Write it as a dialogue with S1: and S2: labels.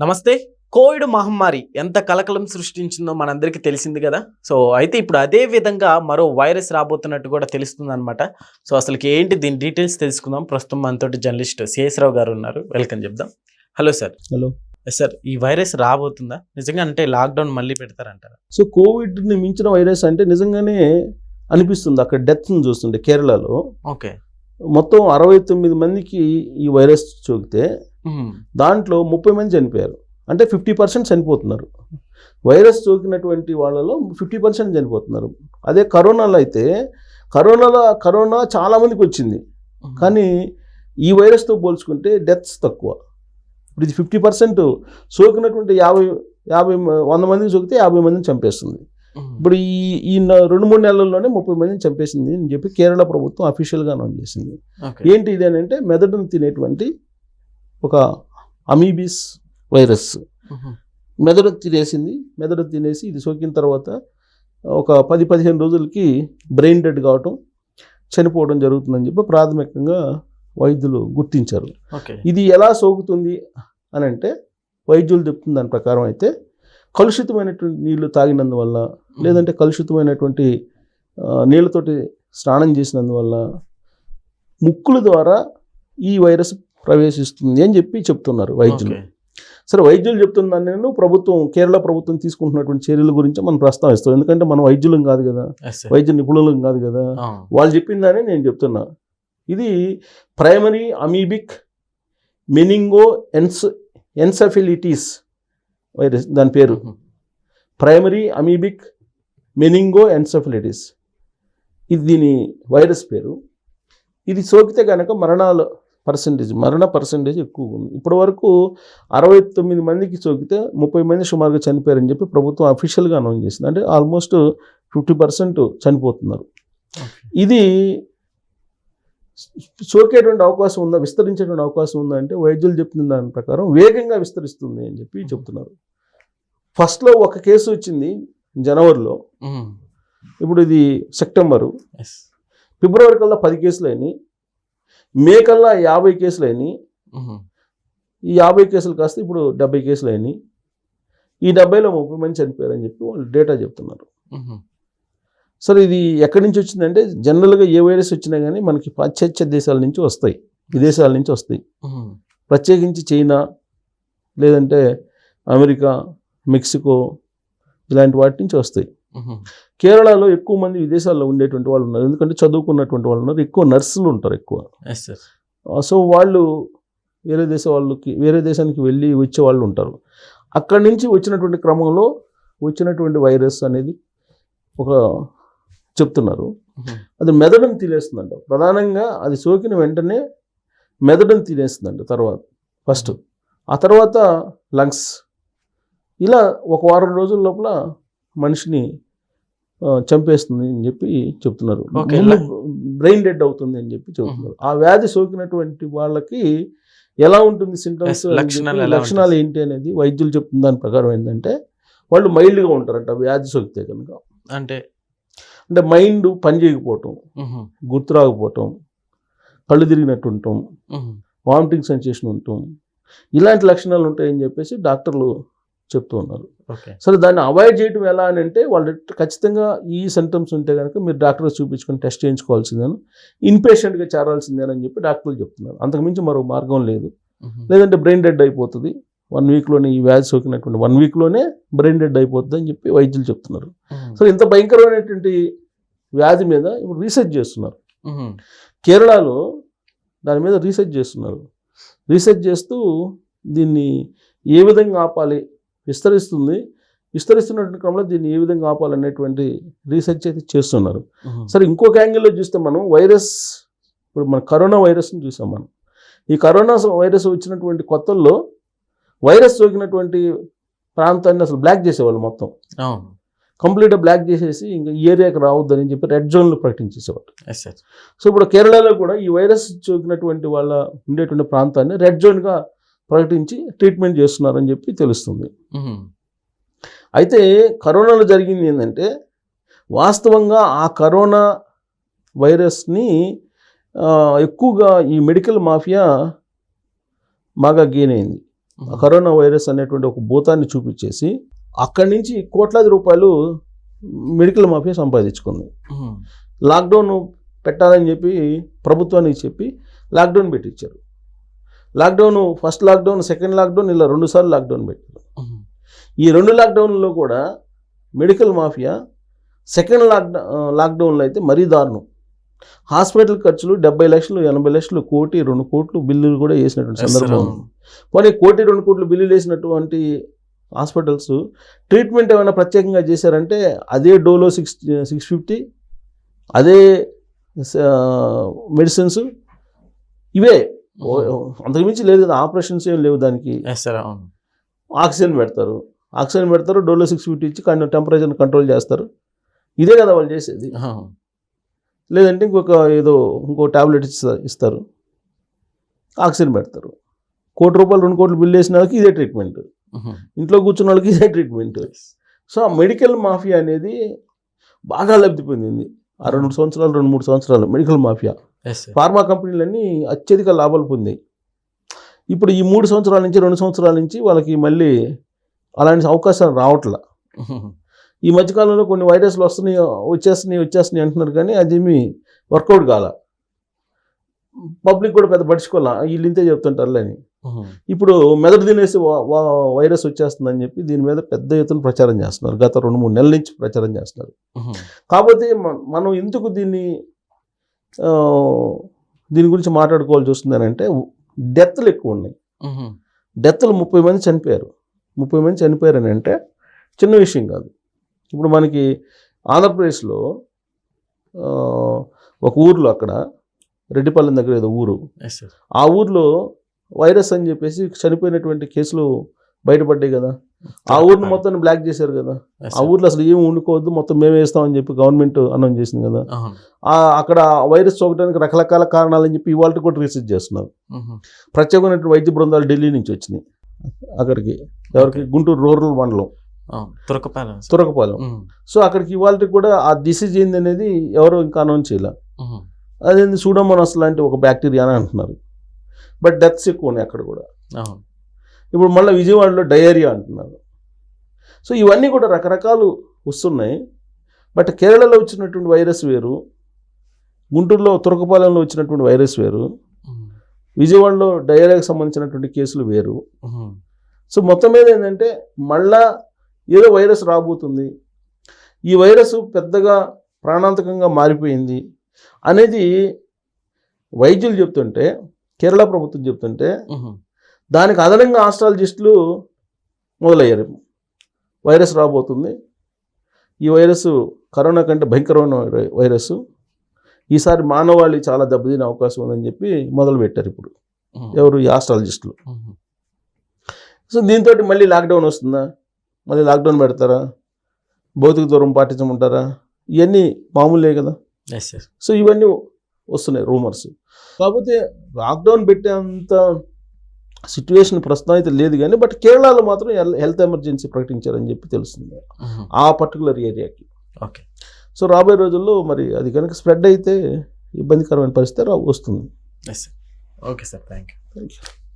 S1: నమస్తే. కోవిడ్ మహమ్మారి ఎంత కలకలం సృష్టించిందో మనందరికీ తెలిసింది కదా. సో అయితే ఇప్పుడు అదే విధంగా మరో వైరస్ రాబోతున్నట్టు కూడా తెలుస్తుంది అనమాట సో అసలుకి ఏంటి దీని డీటెయిల్స్ తెలుసుకుందాం. ప్రస్తుతం మనతోటి జర్నలిస్ట్ సిఎస్ రావు గారు ఉన్నారు. వెల్కమ్ చెప్దాం. Hello sir.
S2: హలో.
S1: సార్ ఈ వైరస్ రాబోతుందా? నిజంగా అంటే లాక్డౌన్ మళ్ళీ పెడతారంటారా?
S2: సో కోవిడ్ని మించిన వైరస్ అంటే నిజంగానే అనిపిస్తుంది. అక్కడ డెత్ని చూస్తుంటే కేరళలో.
S1: ఓకే.
S2: మొత్తం అరవై తొమ్మిది మందికి ఈ వైరస్ సోకితే దాంట్లో ముప్పై మంది చనిపోయారు. అంటే ఫిఫ్టీ పర్సెంట్ చనిపోతున్నారు. వైరస్ సోకినటువంటి వాళ్ళలో ఫిఫ్టీ పర్సెంట్ చనిపోతున్నారు. అదే కరోనాలో అయితే కరోనాలో కరోనా చాలా మందికి వచ్చింది. కానీ ఈ వైరస్తో పోల్చుకుంటే డెత్స్ తక్కువ. ఇప్పుడు ఇది ఫిఫ్టీ పర్సెంట్ సోకినటువంటి యాభై యాభై వంద మందికి సోకితే యాభై మందిని చంపేస్తుంది. ఇప్పుడు ఈ ఈ రెండు మూడు నెలల్లోనే ముప్పై మందిని చంపేసింది అని చెప్పి కేరళ ప్రభుత్వం అఫీషియల్గా అనౌన్స్ చేసింది. ఏంటి ఇది అని అంటే మెదడును తినేటువంటి ఒక అమీబిస్ వైరస్. మెదడు తినేసింది. మెదడు తినేసి ఇది సోకిన తర్వాత ఒక పది పదిహేను రోజులకి బ్రెయిన్ డెడ్ కావటం చనిపోవడం జరుగుతుందని చెప్పి ప్రాథమికంగా వైద్యులు గుర్తించారు. ఇది ఎలా సోకుతుంది అని అంటే వైద్యులు చెప్తున్న దాని ప్రకారం అయితే కలుషితమైనటువంటి నీళ్ళు తాగినందువల్ల లేదంటే కలుషితమైనటువంటి నీళ్ళతోటి స్నానం చేసినందువల్ల ముక్కుల ద్వారా ఈ వైరస్ ప్రవేశిస్తుంది అని చెప్పి చెప్తున్నారు వైద్యులు. సరే వైద్యులు చెప్తున్న నేను ప్రభుత్వం కేరళ ప్రభుత్వం తీసుకుంటున్నటువంటి చర్యల గురించి మనం ప్రస్తావిస్తాం. ఎందుకంటే మనం వైద్యులం కాదు కదా. వైద్య నిపుణులం కాదు కదా. వాళ్ళు చెప్పిందని నేను చెప్తున్నా. ఇది primary amoebic meningo ens encephalitis virus దాని పేరు. Primary amoebic meningoencephalitis. ఇది దీని వైరస్ పేరు. ఇది సోకితే కనుక మరణాల పర్సంటేజ్ మరణ పర్సంటేజ్ ఎక్కువ ఉంది. ఇప్పటి వరకు అరవై తొమ్మిది మందికి సోకితే ముప్పై మంది సుమారుగా చనిపోయారని చెప్పి ప్రభుత్వం అఫీషియల్గా అనౌన్స్ చేసింది. అంటే ఆల్మోస్ట్ ఫిఫ్టీ పర్సెంట్ చనిపోతున్నారు. ఇది సోకేటువంటి అవకాశం ఉందా విస్తరించేటువంటి అవకాశం ఉందా అంటే వైద్యులు చెప్తున్న దాని ప్రకారం వేగంగా విస్తరిస్తుంది అని చెప్పి చెప్తున్నారు. ఫస్ట్లో ఒక కేసు వచ్చింది జనవరిలో. ఇప్పుడు ఇది సెప్టెంబరు. ఫిబ్రవరి కల్లా పది కేసులు అయినాయి. మే కల్లా యాభై కేసులు అయినాయి ఈ యాభై కేసులు కాస్త ఇప్పుడు డెబ్బై కేసులు అయినాయి ఈ డెబ్బైలో ముప్పై మంది చనిపోయారని చెప్పి వాళ్ళు డేటా చెప్తున్నారు. సరే ఇది ఎక్కడి నుంచి వచ్చిందంటే జనరల్గా ఏ వైరస్ వచ్చినా కానీ మనకి పాశ్చాత్య దేశాల నుంచి వస్తాయి. విదేశాల నుంచి వస్తాయి. ప్రత్యేకించి చైనా లేదంటే అమెరికా మెక్సికో ఇలాంటి వాటి నుంచి వస్తాయి. కేరళలో ఎక్కువ మంది విదేశాల్లో ఉండేటువంటి వాళ్ళు ఉన్నారు. ఎందుకంటే చదువుకున్నటువంటి వాళ్ళు ఉన్నారు. ఎక్కువ నర్సులు ఉంటారు ఎక్కువ. సో వాళ్ళు వేరే దేశ వాళ్ళకి వేరే దేశానికి వెళ్ళి వచ్చే వాళ్ళు ఉంటారు. అక్కడి నుంచి వచ్చినటువంటి క్రమంలో వచ్చినటువంటి వైరస్ అనేది ఒక చెప్తున్నారు. అది మెదడును తినేస్తుందంట ప్రధానంగా అది సోకిన వెంటనే మెదడును తినేస్తుందంట తర్వాత. ఫస్ట్. ఆ తర్వాత లంగ్స్. ఇలా ఒక వారం రోజుల లోపల మనిషిని చంపేస్తుంది అని చెప్పి చెప్తున్నారు. బ్రెయిన్ డెడ్ అవుతుంది అని చెప్పి చెప్తున్నారు. ఆ వ్యాధి సోకినటువంటి వాళ్ళకి ఎలా ఉంటుంది సింటమ్స్
S1: లక్షణాలు
S2: ఏంటి అనేది వైద్యులు చెప్తున్న దాని ప్రకారం ఏంటంటే వాళ్ళు మైల్డ్గా ఉంటారంట వ్యాధి సోకితే కనుక.
S1: అంటే?
S2: అంటే మైండ్ పని చేయకపోవటం గుర్తు రాకపోవటం కళ్ళు తిరిగినట్టు ఉండటం వామిటింగ్ సెన్సేషన్ ఉండటం ఇలాంటి లక్షణాలు ఉంటాయని చెప్పేసి డాక్టర్లు చెప్తూ ఉన్నారు. సరే దాన్ని అవాయిడ్ చేయడం ఎలా అని అంటే వాళ్ళు ఖచ్చితంగా ఈ సిమ్టమ్స్ ఉంటే కనుక మీరు డాక్టర్ చూపించుకొని టెస్ట్ చేయించుకోవాల్సిందేను. ఇన్పేషెంట్గా చేరాల్సిందేనని చెప్పి డాక్టర్లు చెప్తున్నారు. అంతకుమించి మరో మార్గం లేదు. లేదంటే బ్రెయిన్ డెడ్ అయిపోతుంది. వన్ వీక్లోనే ఈ వ్యాధి సోకినటువంటి వన్ వీక్లోనే బ్రెయిన్ డెడ్ అయిపోతుంది అని చెప్పి వైద్యులు చెప్తున్నారు. సో ఇంత భయంకరమైనటువంటి వ్యాధి మీద ఇప్పుడు రీసెర్చ్ చేస్తున్నారు. కేరళలో దాని మీద రీసెర్చ్ చేస్తున్నారు. రీసెర్చ్ చేస్తూ దీన్ని ఏ విధంగా ఆపాలి? విస్తరిస్తుంది. విస్తరిస్తున్నటువంటి క్రమంలో దీన్ని ఏ విధంగా ఆపాలనేటువంటి రీసెర్చ్ అయితే చేస్తున్నారు. సరే ఇంకొక యాంగిల్లో చూస్తే మనం వైరస్ ఇప్పుడు మన కరోనా వైరస్ని చూసాం మనం. ఈ కరోనా వైరస్ వచ్చినటువంటి కొత్తల్లో వైరస్ సోకినటువంటి ప్రాంతాన్ని అసలు బ్లాక్ చేసేవాళ్ళు మొత్తం. కంప్లీట్గా బ్లాక్ చేసేసి ఇంకా ఈ ఏరియాకి రావద్దని చెప్పి రెడ్ జోన్లు ప్రకటించేసేవాళ్ళు. సో ఇప్పుడు కేరళలో కూడా ఈ వైరస్ సోకినటువంటి వాళ్ళ ఉండేటువంటి ప్రాంతాన్ని రెడ్ జోన్గా ప్రకటించి ట్రీట్మెంట్ చేస్తున్నారని చెప్పి తెలుస్తుంది. అయితే కరోనాలో జరిగింది ఏంటంటే వాస్తవంగా ఆ కరోనా వైరస్ని ఎక్కువగా ఈ మెడికల్ మాఫియా బాగా గెయిన్ అయింది. ఆ కరోనా వైరస్ అనేటువంటి ఒక భూతాన్ని చూపించేసి అక్కడి నుంచి కోట్లాది రూపాయలు మెడికల్ మాఫియా సంపాదించుకుంది. లాక్డౌన్ పెట్టాలని చెప్పి ప్రభుత్వానికి చెప్పి లాక్డౌన్ పెట్టించారు. Lockdown first lockdown second lockdown ఇలా రెండు సార్లు లాక్డౌన్ పెట్టారు ఈ రెండు లాక్డౌన్లో కూడా మెడికల్ మాఫియా సెకండ్ లాక్డౌన్ లాక్డౌన్లో అయితే మరీ దారుణం. హాస్పిటల్ ఖర్చులు డెబ్బై లక్షలు ఎనభై లక్షలు కోటి రెండు కోట్లు బిల్లులు కూడా వేసినటువంటి సందర్భం. పోనీ కోటి రెండు కోట్లు బిల్లులు వేసినటువంటి హాస్పిటల్స్ ట్రీట్మెంట్ ఏమైనా ప్రత్యేకంగా చేశారంటే అదే డోలో సిక్స్ సిక్స్ ఫిఫ్టీ అదే మెడిసిన్స్ ఇవే. అంతకుమించి లేదు కదా ఆపరేషన్స్ ఏం లేవు దానికి. ఆక్సిజన్ పెడతారు. ఆక్సిజన్ పెడతారు డోలో సిక్స్ ఫిఫ్టీ ఇచ్చి కానీ టెంపరేచర్ని కంట్రోల్ చేస్తారు. ఇదే కదా వాళ్ళు చేసేది. లేదంటే ఇంకొక ఏదో ఇంకో టాబ్లెట్ ఇస్తారు ఇస్తారు. ఆక్సిజన్ పెడతారు. కోటి రూపాయలు రెండు కోట్లు బిల్ వేసిన వాళ్ళకి ఇదే ట్రీట్మెంట్. ఇంట్లో కూర్చున్న వాళ్ళకి ఇదే ట్రీట్మెంట్. సో ఆ మెడికల్ మాఫియా అనేది బాగా లబ్ధి పొందింది. ఆ రెండు సంవత్సరాలు రెండు మూడు సంవత్సరాలు మెడికల్ మాఫియా. ఫార్మా కంపెనీలన్నీ అత్యధిక లాభాలు పొందాయి. ఇప్పుడు ఈ మూడు సంవత్సరాల నుంచి రెండు సంవత్సరాల నుంచి వాళ్ళకి మళ్ళీ అలాంటి అవకాశాలు రావట్లా. ఈ మధ్యకాలంలో కొన్ని వైరస్లు వస్తున్నాయి వచ్చేస్తున్నాయి వచ్చేస్తున్నాయి అంటున్నారు కానీ అదేమి వర్కౌట్ కాల. పబ్లిక్ కూడా పెద్ద పట్టించుకోవాలా? వీళ్ళు ఇంతే చెప్తుంటారులే అని. ఇప్పుడు మెదడు తినేసి వైరస్ వచ్చేస్తుందని చెప్పి దీని మీద పెద్ద ఎత్తున ప్రచారం చేస్తున్నారు. గత రెండు మూడు నెలల నుంచి ప్రచారం చేస్తున్నారు. కాకపోతే మ- మనం ఎందుకు దీన్ని దీని గురించి మాట్లాడుకోవాల్సి వస్తుందని అంటే డెత్లు ఎక్కువ ఉన్నాయి. డెత్లు ముప్పై మంది చనిపోయారు. ముప్పై మంది చనిపోయారని అంటే చిన్న విషయం కాదు. ఇప్పుడు మనకి ఆంధ్రప్రదేశ్లో ఒక ఊర్లో అక్కడ రెడ్డిపాలెం దగ్గర ఏదో ఊరు. ఆ ఊర్లో వైరస్ అని చెప్పేసి చనిపోయినటువంటి కేసులు బయటపడ్డాయి కదా. ఆ ఊరిని మొత్తం బ్లాక్ చేశారు కదా. ఆ ఊర్లో అసలు ఏమి వండుకోవద్దు మొత్తం మేమే వేస్తామని చెప్పి గవర్నమెంట్ అనౌన్స్ చేసింది కదా. అక్కడ వైరస్ సోకడానికి రకరకాల కారణాలని చెప్పి ఇవాళ కూడా రీసెర్చ్ చేస్తున్నారు. ప్రత్యేకమైనటువంటి వైద్య బృందాలు ఢిల్లీ నుంచి వచ్చినాయి. అక్కడికి ఎవరికి? గుంటూరు రూరల్ మండలం.
S1: తురకపాలెం.
S2: తురకపాలెం. సో అక్కడికి ఇవాళ కూడా ఆ డిసీజ్ ఏంది అనేది ఎవరు ఇంకా అనౌన్స్ చేయాల. అదేంది సూడోమోనాస్ లాంటి ఒక బ్యాక్టీరియా అని అంటున్నారు. బట్ డెత్స్ ఎక్కువ ఉన్నాయి అక్కడ కూడా. ఇప్పుడు మళ్ళీ విజయవాడలో డయేరియా అంటున్నారు. సో ఇవన్నీ కూడా రకరకాలు వస్తున్నాయి. బట్ కేరళలో వచ్చినటువంటి వైరస్ వేరు గుంటూరులో తురకపాలెంలో వచ్చినటువంటి వైరస్ వేరు విజయవాడలో డయేరియాకి సంబంధించినటువంటి కేసులు వేరు. సో మొత్తం మీద ఏంటంటే మళ్ళా ఏదో వైరస్ రాబోతుంది. ఈ వైరస్ పెద్దగా ప్రాణాంతకంగా మారిపోయింది అనేది వైద్యులు చెప్తుంటే కేరళ ప్రభుత్వం చెప్తుంటే దానికి అదనంగా ఆస్ట్రాలజిస్టులు మొదలయ్యారు. వైరస్ రాబోతుంది. ఈ వైరస్ కరోనా కంటే భయంకరమైన వైరస్. ఈసారి మానవాళి చాలా దెబ్బతినే అవకాశం ఉందని చెప్పి మొదలు పెట్టారు ఇప్పుడు. ఎవరు? ఈ ఆస్ట్రాలజిస్టులు. సో దీంతో మళ్ళీ లాక్డౌన్ వస్తుందా? మళ్ళీ లాక్డౌన్ పెడతారా? భౌతిక దూరం పాటించమంటారా ఇవన్నీ మామూలే కదా. సో ఇవన్నీ వస్తున్నాయి రూమర్స్. కాకపోతే లాక్డౌన్ పెట్టేంత సిచ్యువేషన్ ప్రస్తుతం అయితే లేదు కానీ బట్ కేరళలో మాత్రం హెల్- హెల్త్ ఎమర్జెన్సీ ప్రకటించారని చెప్పి తెలుస్తుంది. ఆ పర్టికులర్ ఏరియాకి.
S1: ఓకే.
S2: సో రాబోయే రోజుల్లో మరి అది కనుక స్ప్రెడ్ అయితే ఇబ్బందికరమైన పరిస్థితి రా- వస్తుంది.
S1: Yes sir okay sir thank you
S2: thank you